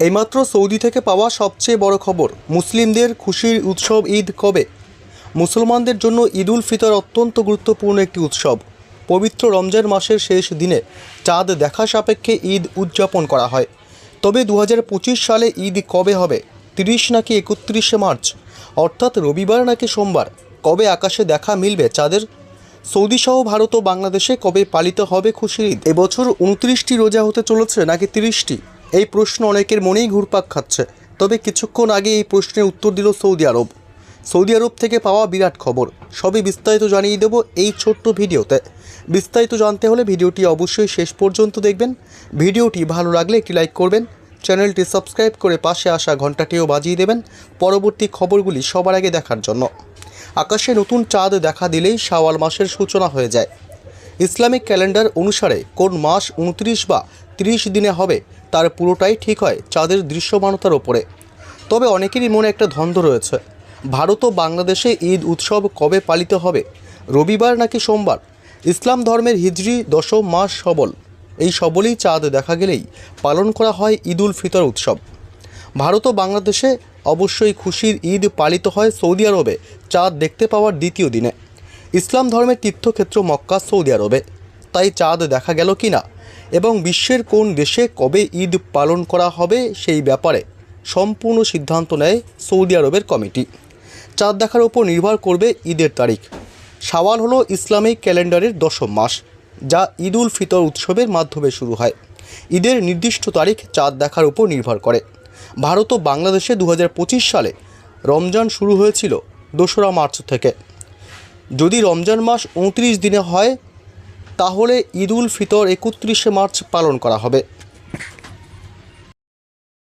এইমাত্র সৌদি থেকে পাওয়া সবচেয়ে বড় খবর, মুসলিমদের খুশির উৎসব ঈদ কবে? মুসলমানদের জন্য ঈদ উল ফিতর অত্যন্ত গুরুত্বপূর্ণ একটি উৎসব। পবিত্র রমজান মাসের শেষ দিনে চাঁদ দেখা সাপেক্ষে ঈদ উদযাপন করা হয়। তবে দু হাজার পঁচিশ সালে ঈদ কবে হবে? তিরিশ নাকি একত্রিশে মার্চ? অর্থাৎ রবিবার নাকি সোমবার? কবে আকাশে দেখা মিলবে চাঁদের? সৌদি সহ ভারত ও বাংলাদেশে কবে পালিত হবে খুশির ঈদ? এবছর উনত্রিশটি রোজা হতে চলেছে নাকি তিরিশটি? এই প্রশ্ন অনেকের মনেই ঘুরপাক খাচ্ছে। তবে কিছুক্ষণ আগে এই প্রশ্নের উত্তর দিল সৌদি আরব। সৌদি আরব থেকে পাওয়া বিরাট খবর। সবই বিস্তারিত জানিয়ে দেব এই ছোট্ট ভিডিওতে। বিস্তারিত জানতে হলে ভিডিওটি অবশ্যই শেষ পর্যন্ত দেখবেন। ভিডিওটি ভালো লাগলে একটি লাইক করবেন। চ্যানেলটি সাবস্ক্রাইব করে পাশে আসা ঘন্টাটিও বাজিয়ে দেবেন পরবর্তী খবরগুলি সবার আগে দেখার জন্য। আকাশে নতুন চাঁদ দেখা দিলেই শাওয়াল মাসের সূচনা হয়ে যায়। ইসলামিক ক্যালেন্ডার অনুসারে কোন মাস উনত্রিশ বা তিরিশ দিনে হবে, তার পুরোটাই ঠিক হয় চাঁদের দৃশ্যমানতার ওপরে। তবে অনেকেরই মনে একটা ধন্দ রয়েছে। ভারত ও বাংলাদেশে ঈদ উৎসব কবে পালিত হবে? রবিবার নাকি সোমবার? ইসলাম ধর্মের হিজরি দশম মাস সবল। এই সবলেই চাঁদ দেখা গেলেই পালন করা হয় ঈদ উল ফিতর উৎসব। ভারত ও বাংলাদেশে অবশ্যই খুশির ঈদ পালিত হয় সৌদি আরবে, চাঁদ দেখতে পাওয়ার দ্বিতীয় দিনে। ইসলাম ধর্মের তীর্থক্ষেত্র মক্কা, সৌদি আরবে। তাই চাঁদ দেখা গেল কি না এবং বিশ্বের কোন দেশে কবে ঈদ পালন করা হবে সেই ব্যাপারে সম্পূর্ণ সিদ্ধান্ত নেয় সৌদি আরবের কমিটি। চাঁদ দেখার উপর নির্ভর করবে ঈদের তারিখ। শাওয়াল হলো ইসলামিক ক্যালেন্ডারের দশম মাস, যা ঈদ উল ফিতর উৎসবের মাধ্যমে শুরু হয়। ঈদের নির্দিষ্ট তারিখ চাঁদ দেখার উপর নির্ভর করে। ভারত ও বাংলাদেশে দু হাজার পঁচিশ সালে রমজান শুরু হয়েছিল দোসরা মার্চ থেকে। যদি রমজান মাস উনত্রিশ দিনে হয় তাহলে ঈদ উল ফিতর একত্রিশে মার্চ পালন করা হবে।